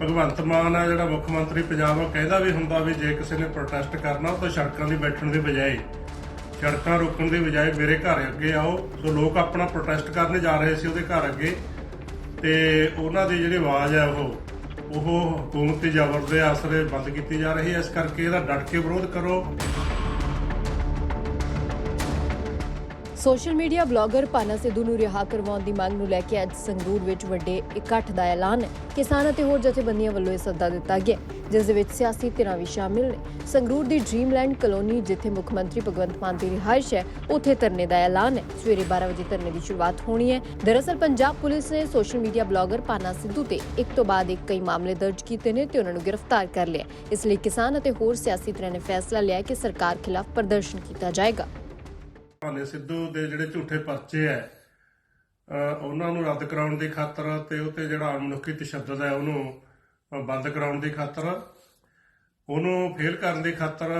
ਭਗਵੰਤ ਮਾਨ ਆ, ਜਿਹੜਾ ਮੁੱਖ ਮੰਤਰੀ ਪੰਜਾਬ ਉਹ ਕਹਿੰਦਾ ਵੀ ਹੁੰਦਾ ਵੀ ਜੇ ਕਿਸੇ ਨੇ ਪ੍ਰੋਟੈਸਟ ਕਰਨਾ ਤਾਂ ਸੜਕਾਂ 'ਤੇ ਬੈਠਣ ਦੀ ਬਜਾਏ ਸੜਕਾਂ ਰੋਕਣ ਦੀ ਬਜਾਏ ਮੇਰੇ ਘਰ ਅੱਗੇ ਆਓ। ਸੋ ਲੋਕ ਆਪਣਾ ਪ੍ਰੋਟੈਸਟ ਕਰਨ ਜਾ ਰਹੇ ਸੀ ਉਹਦੇ ਘਰ ਅੱਗੇ। ਤੇ ਉਹਨਾਂ ਦੀ ਜਿਹੜੀ ਆਵਾਜ਼ ਹੈ ਉਹ ਉਹ ਹਕੂਮਤੀ ਜ਼ਬਰ ਦੇ ਆਸਰੇ ਬੰਦ ਕੀਤੀ ਜਾ ਰਹੀ ਹੈ। ਇਸ ਕਰਕੇ ਇਹਦਾ ਡਟ ਕੇ ਵਿਰੋਧ ਕਰੋ। Social media blogger Pana Sidhu ਨੂੰ ਰਿਹਾ ਕਰਵਾਉਣ ਦੀ ਮੰਗ ਨੂੰ ਲੈ ਕੇ ਅੱਜ ਸੰਗਰੂਰ ਵਿੱਚ ਵੱਡੇ ਇਕੱਠ ਦਾ ਐਲਾਨ ਕਿਸਾਨ ਅਤੇ ਹੋਰ ਜਥੇਬੰਦੀਆਂ ਵੱਲੋਂ ਇਹ ਸੱਦਾ ਦਿੱਤਾ ਗਿਆ, ਜਿਸ ਦੇ ਵਿੱਚ ਸਿਆਸੀ ਧਿਰਾਂ ਵੀ ਸ਼ਾਮਿਲ ਨੇ। ਸੰਗਰੂਰ ਦੀ ਡ੍ਰੀਮਲੈਂਡ ਕਲੋਨੀ, ਜਿੱਥੇ ਮੁੱਖ ਮੰਤਰੀ ਭਗਵੰਤ ਮਾਨ ਦੀ ਰਿਹਾਇਸ਼ ਹੈ, ਉੱਥੇ ਧਰਨੇ ਦਾ ਐਲਾਨ ਹੈ। ਸਵੇਰੇ 12 ਵਜੇ ਧਰਨੇ ਦੀ ਸ਼ੁਰੂਆਤ ਹੋਣੀ ਹੈ। ਦਰਅਸਲ ਪੰਜਾਬ ਪੁਲਿਸ ਨੇ social media blogger Pana Sidhu ਤੇ ਇੱਕ ਤੋਂ ਬਾਅਦ ਇੱਕ ਕਈ ਮਾਮਲੇ ਦਰਜ ਕੀਤੇ ਨੇ ਤੇ ਉਹਨਾਂ ਨੂੰ ਗ੍ਰਿਫਤਾਰ ਕਰ ਲਿਆ। ਇਸ ਲਈ ਕਿਸਾਨ ਅਤੇ ਹੋਰ ਸਿਆਸੀ ਧਿਰਾਂ ਨੇ ਫੈਸਲਾ ਲਿਆ ਕਿ ਸਰਕਾਰ ਖਿਲਾਫ ਪ੍ਰਦਰਸ਼ਨ ਕੀਤਾ ਜਾਏਗਾ। ਭਾਨੇ ਸਿੱਧੂ ਦੇ ਜਿਹੜੇ ਝੂਠੇ ਪਰਚੇ ਐ ਉਹਨਾਂ ਨੂੰ ਰੱਦ ਕਰਾਉਣ ਦੀ ਖਾਤਰ ਤੇ ਉਹ ਤੇ ਜਿਹੜਾ ਮਨੁੱਖੀ ਤਸ਼ੱਦਦ ਹੈ ਉਹਨੂੰ ਬੰਦ ਕਰਾਉਣ ਦੀ ਖਾਤਰ, ਉਹਨੂੰ ਫੇਲ ਕਰਨ ਦੀ ਖਾਤਰ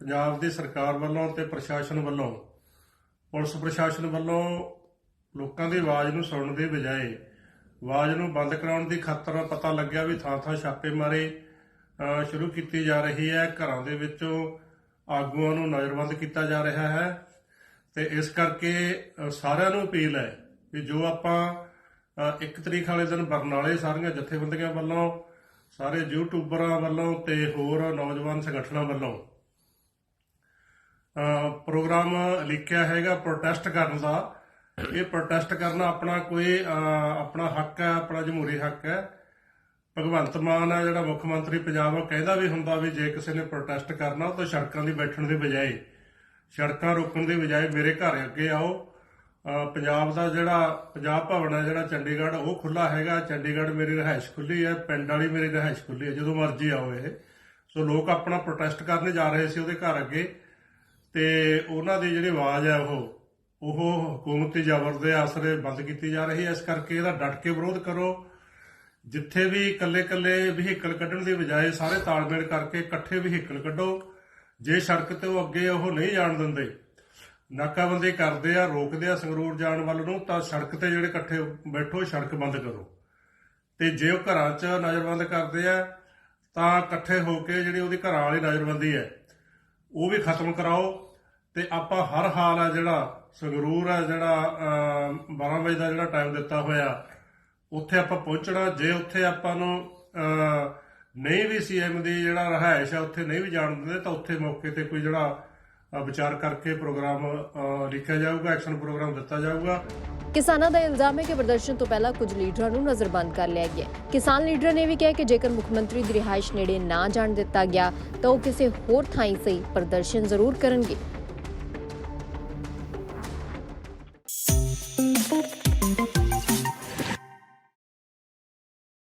ਪੰਜਾਬ ਦੀ ਸਰਕਾਰ ਵੱਲੋਂ ਤੇ ਪ੍ਰਸ਼ਾਸਨ ਵੱਲੋਂ, ਪੁਲਿਸ ਪ੍ਰਸ਼ਾਸਨ ਵੱਲੋਂ ਲੋਕਾਂ ਦੀ ਆਵਾਜ਼ ਨੂੰ ਸੁਣਨ ਦੀ ਬਜਾਏ ਆਵਾਜ਼ ਨੂੰ ਬੰਦ ਕਰਾਉਣ ਦੀ ਖਾਤਰ ਪਤਾ ਲੱਗਿਆ ਵੀ ਥਾਂ ਥਾਂ ਛਾਪੇ ਮਾਰੇ ਸ਼ੁਰੂ ਕੀਤੀ ਜਾ ਰਹੀ ਹੈ ਘਰਾਂ ਦੇ ਵਿੱਚੋਂ ਆਗੂਆਂ ਨੂੰ ਨਜ਼ਰਬੰਦ ਕੀਤਾ ਜਾ ਰਿਹਾ ਹੈ। ਤੇ ਇਸ ਕਰਕੇ ਸਾਰਿਆਂ ਨੂੰ ਅਪੀਲ ਹੈ ਕਿ ਜੋ ਆਪਾਂ ਅ, ਇੱਕ ਤਰੀਕ ਵਾਲੇ ਦਿਨ ਬਰਨਾਲੇ ਸਾਰੀਆਂ ਜਥੇਬੰਦੀਆਂ ਵੱਲੋਂ ਸਾਰੇ ਯੂਟਿਊਬਰਾਂ ਵੱਲੋਂ ਤੇ ਹੋਰ ਨੌਜਵਾਨ ਸੰਗਠਨਾਂ ਵੱਲੋਂ ਅ, ਪ੍ਰੋਗਰਾਮ ਲਿਖਿਆ ਹੈਗਾ ਪ੍ਰੋਟੈਸਟ ਕਰਨ ਦਾ। ਇਹ ਪ੍ਰੋਟੈਸਟ ਕਰਨਾ ਆਪਣਾ ਕੋਈ ਅ, ਆਪਣਾ ਹੱਕ ਹੈ ਆਪਣਾ ਜਮਹੂਰੀ ਹੱਕ ਹੈ। ਭਗਵੰਤ ਮਾਨ ਆ ਜਿਹੜਾ ਮੁੱਖ ਮੰਤਰੀ ਪੰਜਾਬ ਉਹ ਕਹਿੰਦਾ ਵੀ ਹੁੰਦਾ ਵੀ ਜੇ ਕਿਸੇ ਨੇ ਪ੍ਰੋਟੈਸਟ ਕਰਨਾ ਉਹ ਤਾਂ ਸੜਕਾਂ 'ਤੇ ਬੈਠਣ ਦੀ ਬਜਾਏ ਸੜਕਾਂ ਰੋਕਣ ਦੀ ਬਜਾਏ ਮੇਰੇ ਘਰ ਅੱਗੇ ਆਓ। ਪੰਜਾਬ ਦਾ ਜਿਹੜਾ ਪੰਜਾਬ ਭਵਨ ਹੈ, ਜਿਹੜਾ ਚੰਡੀਗੜ੍ਹ, ਉਹ ਖੁੱਲਾ ਹੈਗਾ। ਚੰਡੀਗੜ੍ਹ ਮੇਰੀ ਰਿਹਾਇਸ਼ ਖੁੱਲੀ ਹੈ, ਪਿੰਡ ਵਾਲੀ ਮੇਰੀ ਰਿਹਾਇਸ਼ ਖੁੱਲੀ ਹੈ, ਜਦੋਂ ਮਰਜ਼ੀ ਆਓ ਇਹ। ਸੋ ਲੋਕ ਆਪਣਾ ਪ੍ਰੋਟੈਸਟ ਕਰਨ ਜਾ ਰਹੇ ਸੀ ਉਹਦੇ ਘਰ ਅੱਗੇ। ਤੇ ਉਹਨਾਂ ਦੀ ਜਿਹੜੀ ਆਵਾਜ਼ ਹੈ ਉਹ ਉਹ ਹਕੂਮਤੀ ਜ਼ਬਰ ਦੇ ਆਸਰੇ ਬੰਦ ਕੀਤੀ ਜਾ ਰਹੀ ਹੈ। ਇਸ ਕਰਕੇ ਇਹਦਾ ਡਟ ਕੇ ਵਿਰੋਧ ਕਰੋ। ਜਿੱਥੇ ਵੀ ਇਕੱਲੇ-ਇਕੱਲੇ ਵਹੀਕਲ ਕੱਢਣ ਦੀ ਬਜਾਏ ਸਾਰੇ ਤਾਲਮੇਲ ਕਰਕੇ ਇਕੱਠੇ ਵਹੀਕਲ ਕੱਢੋ। ਜੇ ਸੜਕ ਤੇ ਉਹ ਅੱਗੇ ਉਹ ਨਹੀਂ ਜਾਣ ਦਿੰਦੇ ਨਾਕਾਬੰਦੀ ਕਰਦੇ ਆ ਰੋਕਦੇ ਆ ਸੰਗਰੂਰ ਜਾਣ ਵੱਲ ਨੂੰ ਤਾਂ ਸੜਕ ਤੇ ਜਿਹੜੇ ਇਕੱਠੇ ਬੈਠੋ ਸੜਕ ਬੰਦ ਕਰੋ। ਤੇ ਜੇ ਉਹ ਘਰਾਂ 'ਚ ਨਜ਼ਰਬੰਦ ਕਰਦੇ ਆ ਤਾਂ ਇਕੱਠੇ ਹੋ ਕੇ ਜਿਹੜੀ ਉਹਦੀ ਘਰਾਂ ਵਾਲੀ ਨਜ਼ਰਬੰਦੀ ਹੈ ਉਹ ਵੀ ਖਤਮ ਕਰਾਓ। ਤੇ ਆਪਾਂ ਹਰ ਹਾਲ ਆ ਜਿਹੜਾ ਸੰਗਰੂਰ ਆ ਜਿਹੜਾ ਅਹ, 12 ਵਜੇ ਦਾ ਜਿਹੜਾ ਟਾਈਮ ਦਿੱਤਾ ਹੋਇਆ ਉੱਥੇ ਆਪਾਂ ਪਹੁੰਚਣਾ। ਜੇ ਉੱਥੇ ਆਪਾਂ ਨੂੰ ਨਹੀਂ ਵੀ ਸੀਐਮ ਦੀ ਜਿਹੜਾ ਰਹਾਇਸ਼ ਆ, ਉੱਥੇ ਨਹੀਂ ਵੀ ਜਾਣ ਦਿੰਦੇ, ਤਾਂ ਉੱਥੇ ਮੌਕੇ ਤੇ ਕੋਈ ਜਿਹੜਾ ਵਿਚਾਰ ਕਰਕੇ ਪ੍ਰੋਗਰਾਮ ਲਿਖਿਆ ਜਾਊਗਾ, ਐਕਸ਼ਨ ਪ੍ਰੋਗਰਾਮ ਦਿੱਤਾ ਜਾਊਗਾ। ਕਿਸਾਨਾਂ ਦਾ ਇਲਜ਼ਾਮ ਹੈ ਕਿ ਪ੍ਰਦਰਸ਼ਨ ਤੋਂ ਪਹਿਲਾਂ ਕੁਝ ਲੀਡਰਾਂ ਨੂੰ ਨਜ਼ਰਬੰਦ ਕਰ ਲਿਆ ਗਿਆ ਕਿਸਾਨ ਲੀਡਰਾਂ ਨੇ ਵੀ ਕਿਹਾ ਕਿ ਜੇਕਰ ਮੁੱਖ ਮੰਤਰੀ ਦੀ ਰਿਹਾਇਸ਼ ਨੇੜੇ ਨਾ ਜਾਣ ਦਿੱਤਾ ਗਿਆ, ਤਾਂ ਉਹ ਕਿਸੇ ਹੋਰ ਥਾਂ ਸਹੀ ਪ੍ਰਦਰਸ਼ਨ ਜ਼ਰੂਰ ਕਰਨਗੇ।